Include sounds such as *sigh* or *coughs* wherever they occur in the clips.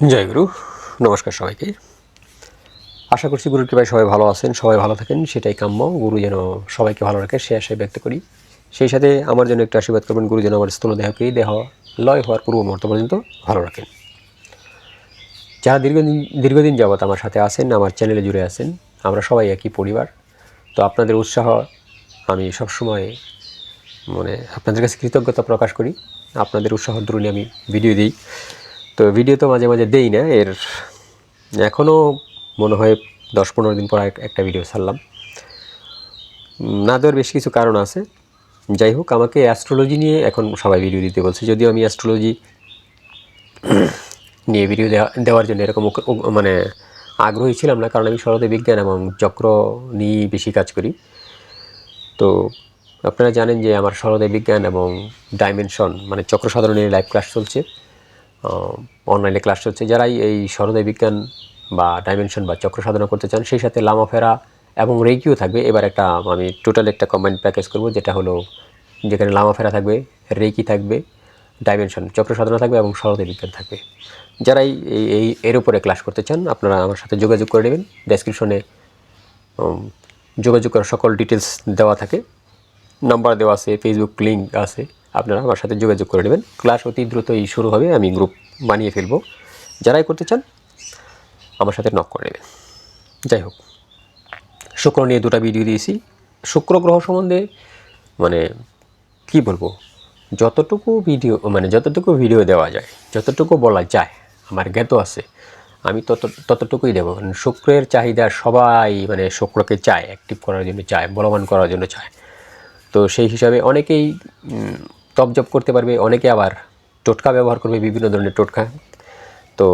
জয় গুরু নমস্কার সবাইকে। আশা করছি গুরুর কৃপায় সবাই ভালো আছেন, সবাই ভালো থাকেন, সেটাই কাম্য। গুরু যেন সবাইকে ভালো রাখে, সে আশায় ব্যক্ত করি। সেই সাথে আমার জন্য একটু আশীর্বাদ করবেন, গুরু যেন আমার স্থূল দেহকেই দেহ লয় হওয়ার পূর্ব মুহূর্ত পর্যন্ত ভালো রাখেন। যারা দীর্ঘদিন দীর্ঘদিন যাবৎ আমার সাথে আছেন, আমার চ্যানেলে জুড়ে আছেন, আমরা সবাই একই পরিবার। তো আপনাদের উৎসাহ আমি সবসময় মানে আপনাদের কাছে কৃতজ্ঞতা প্রকাশ করি। আপনাদের উৎসাহ দরুন আমি ভিডিও দিই। তো ভিডিও তো মাঝে মাঝে দেই না, এর এখনও মনে হয় দশ পনেরো দিন পর এক- একটা ভিডিও ছাড়লাম। না দেওয়ার বেশ কিছু কারণ আছে। যাই হোক, আমাকে অ্যাস্ট্রোলজি নিয়ে এখন সবাই ভিডিও দিতে বলছে। যদিও আমি অ্যাস্ট্রোলজি *coughs* নিয়ে ভিডিও দেওয়া দেওয়ার জন্য এরকম মানে আগ্রহী ছিলাম না, কারণ আমি সরদে বিজ্ঞান এবং চক্র নিয়ে বেশি কাজ করি। তো আপনারা জানেন যে আমার সরদে বিজ্ঞান এবং ডাইমেনশন মানে চক্র সাধারণের লাইভ ক্লাস চলছে। অনলাইনে ক্লাস চলছে যারাই এই সরদে বিজ্ঞান বা ডাইমেনশন বা চক্র সাধনা করতে চান, সেই সাথে লামাফেরা এবং রেকিও থাকবে। এবার একটা, আমি টোটাল একটা কম্বাইন্ড প্যাকেজ করব, যেটা হলো যেখানে লামাফেরা থাকবে রেকি থাকবে ডাইমেনশন চক্র সাধনা থাকবে এবং সরদে বিজ্ঞান থাকবে। যারাই এই এই, এর উপরে ক্লাস করতে চান, আপনারা আমার সাথে যোগাযোগ করে নেবেন। ডেসক্রিপশনে যোগাযোগ করার সকল ডিটেলস দেওয়া থাকে। নাম্বার দেওয়া আছে ফেসবুক লিঙ্ক আছে। আপনারা আমার সাথে যোগাযোগ করে নেবেন। ক্লাস অতি দ্রুতই শুরু হবে, আমি গ্রুপ বানিয়ে ফেলব। যারাই করতে চান, আমার সাথে নক করে নেবেন। যাই হোক, শুক্র নিয়ে দুটো ভিডিও দিয়েছি। শুক্র গ্রহ সম্বন্ধে মানে কি বলব? যতটুকু ভিডিও মানে যতটুকু ভিডিও দেওয়া যায়, যতটুকু বলা যায়, আমার জ্ঞাত আছে, আমি তত, ততটুকুই দেবো। কারণ শুক্রের চাহিদা সবাই মানে শুক্রকে চায় অ্যাক্টিভ করার জন্য চায়, বলবান করার জন্য চায়। তো সেই হিসাবে অনেকেই উম, তপজপ করতে পারবে অনেকে আবার টোটকা ব্যবহার করবে বিভিন্ন ধরনের টোটকা। তো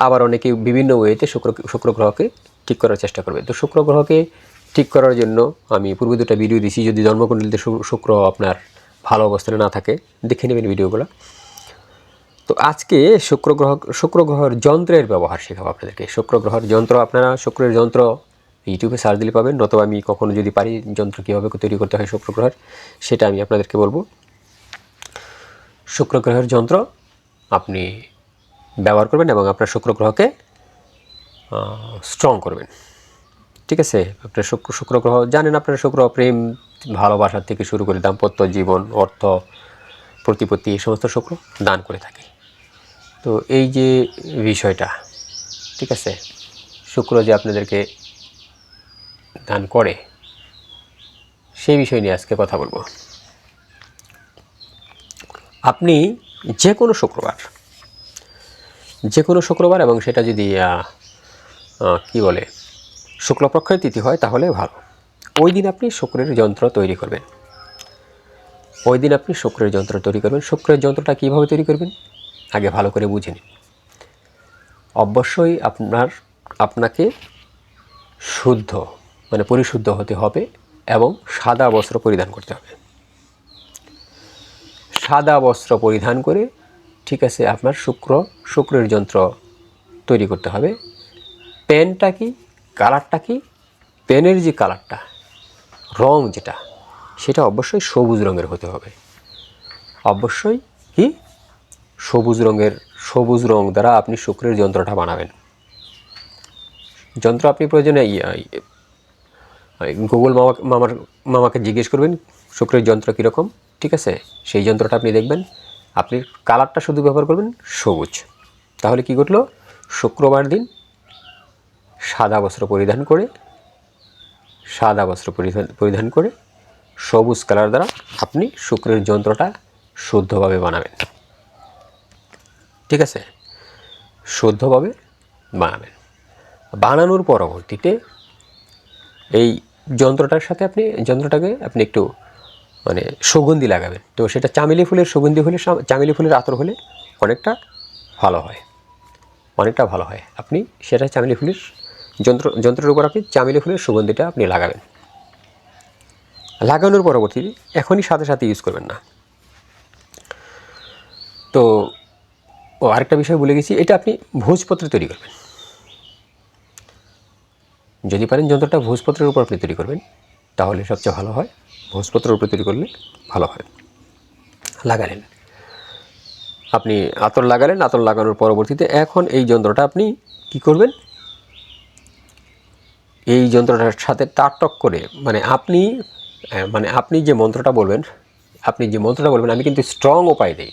আবার অনেকে বিভিন্ন ওয়েতে শুক্র শুক্র গ্রহকে ঠিক করার চেষ্টা করবে। তো শুক্র গ্রহকে ঠিক করার জন্য আমি পূর্বে দুটো ভিডিও দিছি যদি জন্মকুণ্ডলিতে শুক্র আপনার ভালো অবস্থানে না থাকে দেখে নেবেন ভিডিওগুলো তো আজকে শুক্র গ্রহ শুক্র গ্রহের যন্ত্রের ব্যবহার শেখাবো আপনাদেরকে। শুক্র গ্রহের যন্ত্র আপনারা শুক্রের যন্ত্র ইউটিউবে সার্চ দিলে পাবেন নতুবা আমি কখনো যদি পারি যন্ত্র কীভাবে তৈরি করতে হয় শুক্র গ্রহের সেটা আমি আপনাদেরকে বলব। শুক্র গ্রহের যন্ত্র আপনি ব্যবহার করবেন এবং আপনার শুক্র গ্রহকে স্ট্রং করবেন। ঠিক আছে? আপনার শুক্র শুক্র গ্রহ জানেন আপনার শুক্র প্রেম ভালোবাসার থেকে শুরু করে দাম্পত্য জীবন, অর্থ, প্রতিপত্তি, এই সমস্ত শুক্র দান করে থাকে। তো এই যে বিষয়টা, ঠিক আছে? শুক্র যে আপনাদেরকে দান করে, সেই বিষয় নিয়ে আজকে কথা বলব। আপনি যে কোনো শুক্রবার যে কোনো শুক্রবার এবং সেটা যদি কি বলে, শুক্লপক্ষের তিথি হয় তাহলে ভালো। ওই দিন আপনি শুক্রের যন্ত্র তৈরি করবেন। ওই দিন আপনি শুক্রের যন্ত্র তৈরি করবেন। শুক্রের যন্ত্রটা কীভাবে তৈরি করবেন? আগে ভালো করে বুঝে নিন। অবশ্যই আপনার, আপনাকে শুদ্ধ মানে পরিশুদ্ধ হতে হবে এবং সাদা বস্ত্র পরিধান করতে হবে। সাদা বস্ত্র পরিধান করে, ঠিক আছে, আপনার শুক্র, শুক্রের যন্ত্র তৈরি করতে হবে। পেনটা কি? কালারটা কি? পেনের যে কালারটা রং যেটা, সেটা অবশ্যই সবুজ রঙের হতে হবে। অবশ্যই কি? সবুজ রঙের, সবুজ রং দ্বারা আপনি শুক্রের যন্ত্রটা বানাবেন। যন্ত্র আপনি প্রয়োজনে ইয়া- গুগল মামা মামার, মামাকে জিজ্ঞেস করবেন, শুক্রের যন্ত্র কীরকম? ঠিক আছে? সেই যন্ত্রটা আপনি দেখবেন। আপনি কালারটা শুধু ব্যবহার করবেন সবুজ। তাহলে কি ঘটলো? শুক্রবার দিন সাদা বস্ত্র পরিধান করে, সাদা বস্ত্র পরিধান পরিধান করে সবুজ কালার দ্বারা আপনি শুক্রের যন্ত্রটা শুদ্ধভাবে বানাবেন। ঠিক আছে? শুদ্ধভাবে বানাবেন। বানানোর পরবর্তীতে এই যন্ত্রটার সাথে আপনি, যন্ত্রটাকে আপনি একটু মানে সুগন্ধি লাগাবেন। তো সেটা চামেলি ফুলের সুগন্ধি হলে চামেলি ফুলের আতর হলে অনেকটা ভালো হয়। অনেকটা ভালো হয়। আপনি সেটা চামেলি ফুলের যন্ত্র, যন্ত্রের উপর আপনি চামেলি ফুলের সুগন্ধিটা আপনি লাগাবেন। লাগানোর পরবর্তী, এখনই সাথে সাথে ইউজ করবেন না। তো ও আরেকটা বিষয় বলে গেছি, এটা আপনি ভোজপত্রে তৈরি করবেন। যদি পারেন যন্ত্রটা ভোজপত্রের উপর আপনি তৈরি করবেন, তাহলে সবচেয়ে ভালো হয়। ভোজপত্রের উপরে তৈরি করলে ভালো হয়। লাগালেন। আপনি আতর লাগালেন, আতর লাগানোর পরবর্তীতে এখন এই যন্ত্রটা আপনি কি করবেন? এই যন্ত্রটার সাথে টাকটক করে মানে আপনি মানে আপনি যে মন্ত্রটা বলবেন, আপনি যে মন্ত্রটা বলবেন, আমি কিন্তু স্ট্রং উপায় দিই।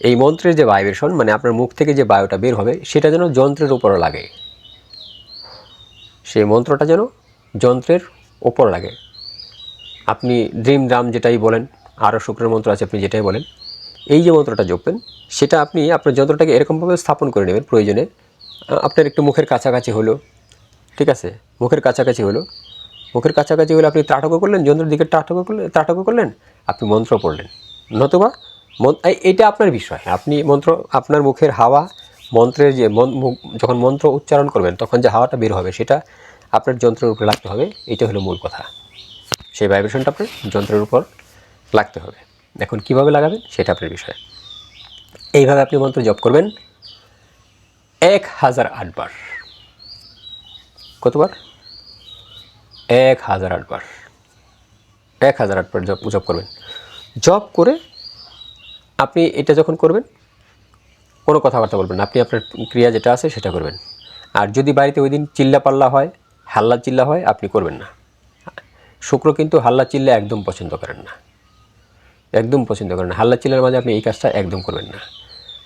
এই মন্ত্রের যে ভাইব্রেশন মানে আপনার মুখ থেকে যে বায়ুটা বের হবে, সেটা যেন যন্ত্রের উপরে লাগে। সেই মন্ত্রটা যেন যন্ত্রের ওপর লাগে। আপনি ড্রিম ড্রাম যেটাই বলেন, আরও শুক্রের মন্ত্র আছে আপনি যেটাই বলেন, এই যে মন্ত্রটা যোগবেন সেটা আপনি আপনার যন্ত্রটাকে এরকমভাবে স্থাপন করে নেবেন প্রয়োজনে। আপনার একটু মুখের কাছাকাছি হলো, ঠিক আছে? মুখের কাছাকাছি হলো। মুখের কাছাকাছি হলে আপনি ত্রাটক করলেন, যন্ত্রের দিকে ত্রাটক করলেন ত্রাটক করলেন, আপনি মন্ত্র পড়লেন। নতুবা এটা আপনার বিষয়। আপনি মন্ত্র, আপনার মুখের হাওয়া, মন্ত্রের যে যখন মন্ত্র উচ্চারণ করবেন, তখন যে হাওয়াটা বের হবে, সেটা আপনার যন্ত্রের উপরে লাগতে হবে। এটা হলো মূল কথা। সেই ভাইব্রেশনটা আপনার যন্ত্রের উপর লাগতে হবে। এখন কীভাবে লাগাবেন সেটা আপনার বিষয়। এইভাবে আপনি মন্ত্র জপ করবেন এক হাজার আটবার কতবার? এক হাজার আটবার এক হাজার আটবার জপ জপ করবেন। জপ করে আপনি এটা যখন করবেন, কোনো কথাবার্তা বলবেন আপনি আপনার ক্রিয়া যেটা আছে সেটা করবেন। আর যদি বাড়িতে ওই দিন চিল্লা পাল্লা হয়, হাল্লা চিল্লা হয়, আপনি করবেন না। শুক্র কিন্তু হাল্লা চিল্লা একদম পছন্দ করেন না। একদম পছন্দ করেন না। হাল্লা চিল্লার মাঝে আপনি এই কাজটা একদম করবেন না।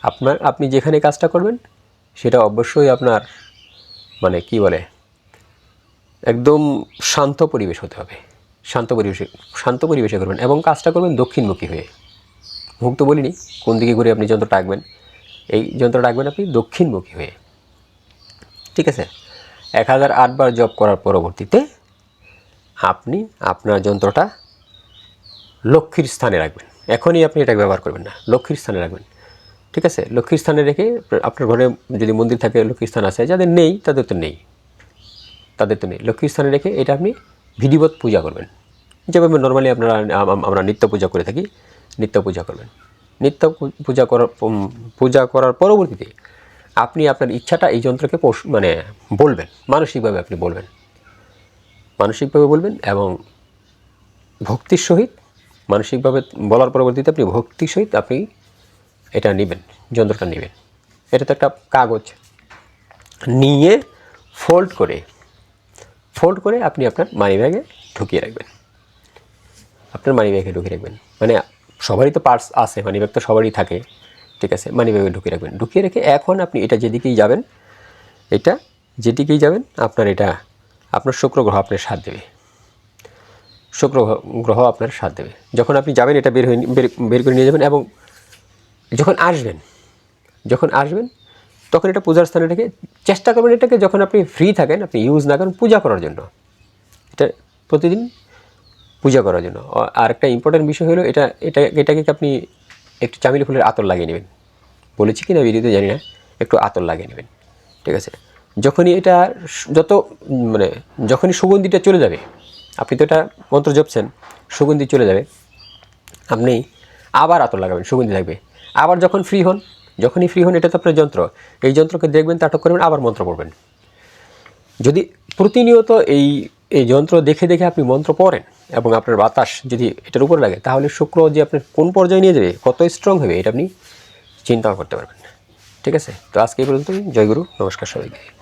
আপনার, আপনি যেখানে কাজটা করবেন, সেটা অবশ্যই আপনার মানে কি বলে, একদম শান্ত পরিবেশ হতে হবে। শান্ত পরিবেশে শান্ত পরিবেশে করবেন এবং কাজটা করবেন দক্ষিণমুখী হয়ে। মুখ তো বলিনি, কোন দিকে ঘুরে আপনি যন্ত্রটা আঁকবেন। এই যন্ত্রটা আঁকবেন আপনি দক্ষিণমুখী হয়ে। ঠিক আছে? এক হাজার আটবার জব করার পরবর্তীতে আপনি আপনার যন্ত্রটা লক্ষ্মীর স্থানে রাখবেন। এখনই আপনি এটা ব্যবহার করবেন না, লক্ষ্মীর স্থানে রাখবেন। ঠিক আছে? লক্ষ্মীর স্থানে রেখে আপনার ঘরে যদি মন্দির থাকে, লক্ষ্মীর স্থান আছে, যাদের নেই তাদের তো নেই। তাদের তো নেই। লক্ষ্মীর স্থানে রেখে এটা আপনি বিধিবৎ পূজা করবেন। যেভাবে নর্মালি আপনারা আমরা নিত্য পূজা করে থাকি, নিত্য পূজা করবেন। নিত্য পূজা করার পূজা করার পরবর্তীতে আপনি আপনার ইচ্ছাটা এই যন্ত্রকে মানে বলবেন, মানসিকভাবে আপনি বলবেন। মানসিকভাবে বলবেন এবং ভক্তির সহিত, মানসিকভাবে বলার পরবর্তীতে আপনি ভক্তির সহিত আপনি এটা নেবেন, যন্ত্রটা নেবেন। এটা তো একটা কাগজ। নিয়ে ফোল্ড করে ফোল্ড করে আপনি আপনার মানি ব্যাগে ঢুকিয়ে রাখবেন। আপনার মানি ব্যাগে ঢুকিয়ে রাখবেন। মানে সবারই তো পার্স আছে মানি ব্যাগ তো সবারই থাকে। ঠিক আছে মানি ব্যাগে ঢুকিয়ে রাখবেন। ঢুকিয়ে রেখে এখন আপনি এটা যেদিকেই যাবেন, এটা যেদিকেই যাবেন, আপনার এটা আপনার শুক্র গ্রহ আপনার সাথ দেবে। শুক্র গ্রহ- আপনার সাথ দেবে। যখন আপনি যাবেন, এটা বের হয়ে বের করে নিয়ে যাবেন এবং যখন আসবেন যখন আসবেন, তখন এটা পূজার স্থানে রেখে চেষ্টা করবেন এটাকে যখন আপনি ফ্রি থাকেন, আপনি ইউজ না করেন, পূজা করার জন্য। এটা প্রতিদিন পূজা করার জন্য। আর একটা ইম্পর্টেন্ট বিষয় হলো, এটা এটা এটাকে আপনি একটু চামিলি ফুলের আতর লাগিয়ে নেবেন? বলেছি কি না ভিডিওতে জানি না, একটু আতর লাগিয়ে নেবেন। ঠিক আছে? যখনই এটা যত মানে যখনই সুগন্ধিটা চলে যাবে, আপনি তো এটা মন্ত্র জপছেন, সুগন্ধি চলে যাবে, আপনি আবার আতর লাগাবেন, সুগন্ধি লাগবে। আবার যখন ফ্রি হন, যখনই ফ্রি হন, এটা তো আপনার যন্ত্র। এই যন্ত্রকে দেখবেন তাটক করবেন, আবার মন্ত্র পড়বেন। যদি প্রতিনিয়ত এই এই যন্ত্র দেখে দেখে আপনি মন্ত্র পড়েন এবং আপনার বাতাস যদি এটার উপরে লাগে, তাহলে শুক্র যে আপনার কোন পর্যায়ে নিয়ে যাবে, কত স্ট্রং হবে, এটা আপনি চিন্তাও করতে পারবেন ঠিক আছে? তো আজকে এই পর্যন্তই। জয়গুরু নমস্কার সবাইকে।